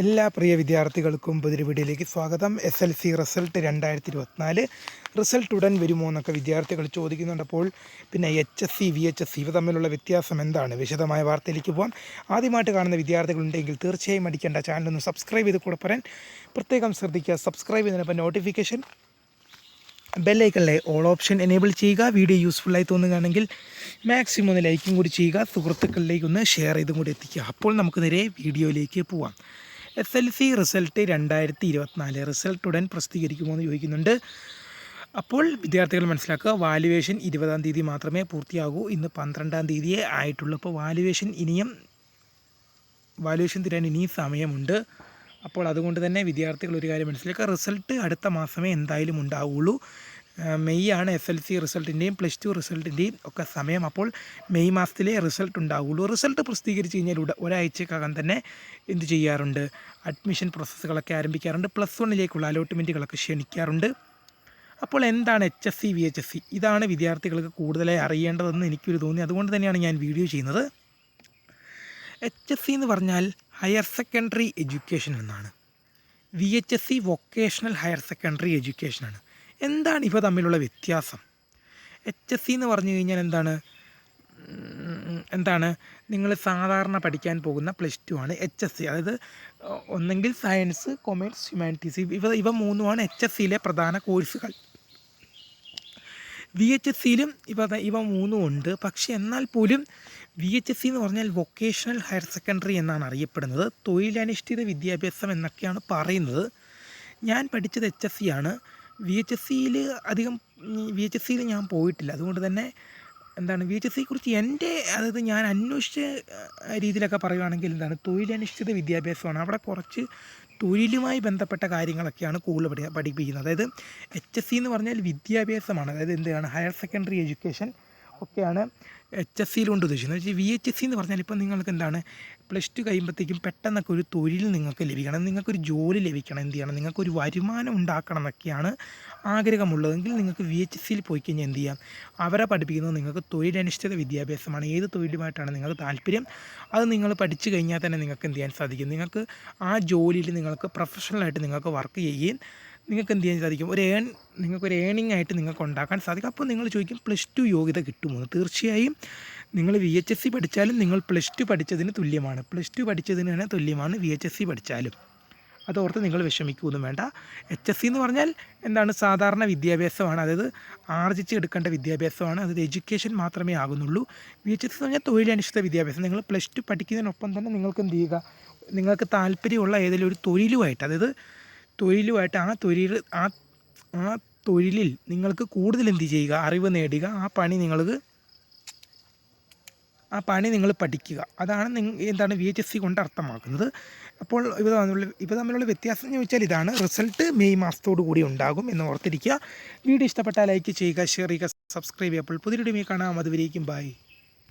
എല്ലാ പ്രിയ വിദ്യാർത്ഥികൾക്കും പുതിയൊരു വീഡിയോയിലേക്ക് സ്വാഗതം. എസ് എൽ സി റിസൾട്ട് രണ്ടായിരത്തി ഇരുപത്തിനാല് റിസൾട്ട് ഉടൻ വരുമോ എന്നൊക്കെ വിദ്യാർത്ഥികൾ ചോദിക്കുന്നുണ്ടപ്പോൾ പിന്നെ H S C V H S C ഇവ തമ്മിലുള്ള വ്യത്യാസം എന്താണ്? വിശദമായ വാർത്തയിലേക്ക് പോകാം ആദ്യമായിട്ട് കാണുന്ന വിദ്യാർത്ഥികളുണ്ടെങ്കിൽ തീർച്ചയായും അടിക്കേണ്ട ചാനലൊന്ന് സബ്സ്ക്രൈബ് ചെയ്ത് കൂടെ പറയാൻ. പ്രത്യേകം ശ്രദ്ധിക്കുക. സബ്സ്ക്രൈബ് ചെയ്യുന്നതിനൊപ്പം നോട്ടിഫിക്കേഷൻ ബെല്ലൈക്കണിലെ ഓൾ ഓപ്ഷൻ എനേബിൾ ചെയ്യുക. വീഡിയോ യൂസ്ഫുള്ളായി തോന്നുകയാണെങ്കിൽ മാക്സിമം ഒന്ന് ലൈക്കും കൂടി ചെയ്യുക. സുഹൃത്തുക്കളിലേക്ക് ഒന്ന് ഷെയർ ചെയ്തും കൂടി എത്തിക്കുക. അപ്പോൾ നമുക്ക് നേരെ വീഡിയോയിലേക്ക് പോവാം. എസ് എൽ സി റിസൾട്ട് രണ്ടായിരത്തി ഇരുപത്തിനാല് റിസൾട്ട് ഉടൻ പ്രസിദ്ധീകരിക്കുമോ എന്ന് ചോദിക്കുന്നുണ്ട്. അപ്പോൾ വിദ്യാർത്ഥികൾ മനസ്സിലാക്കുക വാല്യുവേഷൻ ഇരുപതാം തീയതി മാത്രമേ പൂർത്തിയാകൂ. ഇന്ന് പന്ത്രണ്ടാം തീയതിയേ ആയിട്ടുള്ളൂ. അപ്പോൾ വാലുവേഷൻ ഇനിയും വാലുവേഷൻ തരാൻ ഇനിയും സമയമുണ്ട്. അപ്പോൾ അതുകൊണ്ട് തന്നെ വിദ്യാർത്ഥികൾ ഒരു കാര്യം മനസ്സിലാക്കുക റിസൾട്ട് അടുത്ത മാസമേ എന്തായാലും ഉണ്ടാവുള്ളൂ. മെയ് ആണ് എസ് എൽ സി റിസൾട്ടിന്റെയും പ്ലസ് ടു റിസൾട്ടിന്റെയും ഒക്കെ സമയം. അപ്പോൾ മെയ് മാസത്തിലെ റിസൾട്ട് ഉണ്ടാവുള്ളൂ. റിസൾട്ട് പ്രസിദ്ധീകരിച്ച് കഴിഞ്ഞാൽ ഒരാഴ്ചക്കകം തന്നെ എന്ത് ചെയ്യാറുണ്ട്? അഡ്മിഷൻ പ്രോസസ്സുകളൊക്കെ ആരംഭിക്കാറുണ്ട്. പ്ലസ് വണ്ണിലേക്കുള്ള അലോട്ട്മെന്റുകളൊക്കെ ക്ഷണിക്കാറുണ്ട്. അപ്പോൾ എന്താണ് H S C V H S C? ഇതാണ് വിദ്യാർത്ഥികൾക്ക് കൂടുതലായി അറിയേണ്ടതെന്ന് എനിക്കൊരു തോന്നി. അതുകൊണ്ട് തന്നെയാണ് ഞാൻ വീഡിയോ ചെയ്യുന്നത്. എച്ച് എസ് സി എന്ന് പറഞ്ഞാൽ ഹയർ സെക്കൻഡറി എഡ്യൂക്കേഷൻ എന്നാണ്. V H S C vocational higher secondary എഡ്യൂക്കേഷനാണ്. എന്താണ് ഇവ തമ്മിലുള്ള വ്യത്യാസം? എച്ച് എസ് സി എന്ന് പറഞ്ഞു കഴിഞ്ഞാൽ എന്താണ്? എന്താണ്? നിങ്ങൾ സാധാരണ പഠിക്കാൻ പോകുന്ന പ്ലസ് ടു ആണ് എച്ച് എസ് സി അതായത് ഒന്നെങ്കിൽ സയൻസ് കൊമേഴ്സ് ഹ്യൂമാനിറ്റീസ് ഇവ ഇവ മൂന്നുമാണ് എച്ച് എസ് സിയിലെ പ്രധാന കോഴ്സുകൾ വി എച്ച് എസ് സിയിലും ഇവ ഇവ മൂന്നും ഉണ്ട്. പക്ഷേ എന്നാൽ പോലും വി എച്ച് എസ് സി എന്ന് പറഞ്ഞാൽ വൊക്കേഷണൽ ഹയർ സെക്കൻഡറി എന്നാണ് അറിയപ്പെടുന്നത്. തൊഴിലനുഷ്ഠിത വിദ്യാഭ്യാസം എന്നൊക്കെയാണ് പറയുന്നത്. ഞാൻ പഠിച്ചത് എച്ച് എസ് സി ആണ്. വി എച്ച് എസ് സിയിൽ അധികം വി എച്ച് എസ് സിയിൽ ഞാൻ പോയിട്ടില്ല. അതുകൊണ്ട് തന്നെ എന്താണ് വി എച്ച് എസ് സിയെക്കുറിച്ച് എന്റെ അതായത് ഞാൻ അന്വേഷിച്ച രീതിയിലൊക്കെ പറയുകയാണെങ്കിൽ എന്താണ് തൊഴിലനുഷ്ഠിത വിദ്യാഭ്യാസമാണ്. അവിടെ കുറച്ച് തൊഴിലുമായി ബന്ധപ്പെട്ട കാര്യങ്ങളൊക്കെയാണ് കൂടുതൽ പഠി പഠിപ്പിക്കുന്നത്. അതായത് എച്ച് എസ് സി എന്ന് പറഞ്ഞാൽ വിദ്യാഭ്യാസമാണ്. അതായത് എന്താണ്? ഹയർ സെക്കൻഡറി എഡ്യൂക്കേഷൻ ഒക്കെയാണ് എച്ച് എസ് സിയിലുകൊണ്ട് ഉദ്ദേശിക്കുന്നത്. പക്ഷേ വി എച്ച് എസ് സി എന്ന് പറഞ്ഞാൽ ഇപ്പം നിങ്ങൾക്ക് എന്താണ്? പ്ലസ് ടു കഴിയുമ്പോഴത്തേക്കും പെട്ടെന്നൊക്കെ ഒരു തൊഴിൽ നിങ്ങൾക്ക് ലഭിക്കണം. നിങ്ങൾക്കൊരു ജോലി ലഭിക്കണം. എന്ത് ചെയ്യണം? നിങ്ങൾക്കൊരു വരുമാനം ഉണ്ടാക്കണം എന്നൊക്കെയാണ് ആഗ്രഹമുള്ളതെങ്കിൽ നിങ്ങൾക്ക് വി എച്ച് എസ് സിയിൽ പോയി കഴിഞ്ഞാൽ എന്ത് ചെയ്യാം? അവരെ പഠിപ്പിക്കുന്നത് നിങ്ങൾക്ക് തൊഴിലനുഷ്ഠിത വിദ്യാഭ്യാസമാണ്. ഏത് തൊഴിലുമായിട്ടാണ് നിങ്ങൾക്ക് താല്പര്യം? അത് നിങ്ങൾ പഠിച്ചു കഴിഞ്ഞാൽ തന്നെ നിങ്ങൾക്ക് എന്ത് ചെയ്യാൻ സാധിക്കും? നിങ്ങൾക്ക് ആ ജോലിയിൽ നിങ്ങൾക്ക് പ്രൊഫഷണലായിട്ട് നിങ്ങൾക്ക് വർക്ക് ചെയ്യുകയും നിങ്ങൾക്ക് എന്ത് ചെയ്യാൻ സാധിക്കും? ഒരു ഏൺ നിങ്ങൾക്കൊരു ഏണിംഗ് ആയിട്ട് നിങ്ങൾക്ക് ഉണ്ടാക്കാൻ സാധിക്കും. അപ്പോൾ നിങ്ങൾ ചോദിക്കും പ്ലസ് ടു യോഗ്യത കിട്ടുമോ എന്ന്. തീർച്ചയായും നിങ്ങൾ വി എച്ച് എസ് സി പഠിച്ചാലും നിങ്ങൾ പ്ലസ് ടു പഠിച്ചതിന് തുല്യമാണ്. പ്ലസ് ടു പഠിച്ചതിന് തന്നെ തുല്യമാണ് വി എച്ച് എസ് സി പഠിച്ചാലും. അതോർത്ത് നിങ്ങൾ വിഷമിക്കുകയൊന്നും വേണ്ട. എച്ച് എസ് സി എന്ന് പറഞ്ഞാൽ എന്താണ്? സാധാരണ വിദ്യാഭ്യാസമാണ്. അതായത് ആർജിച്ച് എടുക്കേണ്ട വിദ്യാഭ്യാസമാണ്. അതായത് എഡ്യൂക്കേഷൻ മാത്രമേ ആകുന്നുള്ളൂ. വി എച്ച് എസ് എന്ന് പറഞ്ഞാൽ തൊഴിലനുഷ്ഠിത വിദ്യാഭ്യാസം. നിങ്ങൾ പ്ലസ് ടു പഠിക്കുന്നതിനൊപ്പം തന്നെ നിങ്ങൾക്ക് എന്ത് ചെയ്യുക? നിങ്ങൾക്ക് താല്പര്യമുള്ള ഏതെങ്കിലും ഒരു തൊഴിലുമായിട്ട് അതായത് തൊഴിലുമായിട്ട് ആ തൊഴിൽ ആ ആ തൊഴിലിൽ നിങ്ങൾക്ക് കൂടുതൽ എന്ത് ചെയ്യുക? അറിവ് നേടുക. ആ പണി നിങ്ങൾക്ക് ആ പണി നിങ്ങൾ പഠിക്കുക. അതാണ് നിങ്ങൾ എന്താണ് വി എച്ച് എസ് സി കൊണ്ട് അർത്ഥമാക്കുന്നത്. അപ്പോൾ ഇവ തമ്മിലുള്ള ഇവ തമ്മിലുള്ള വ്യത്യാസം എന്ന് ചോദിച്ചാൽ ഇതാണ്. റിസൾട്ട് മെയ് മാസത്തോടു കൂടി ഉണ്ടാകും എന്ന് ഓർത്തിരിക്കുക. വീഡിയോ ഇഷ്ടപ്പെട്ടാൽ ലൈക്ക് ചെയ്യുക ഷെയർ ചെയ്യുക സബ്സ്ക്രൈബ് ചെയ്യുക. അപ്പോൾ പുതിയൊരു വീഡിയോ കാണാം. അതുവരേക്കും ബൈ.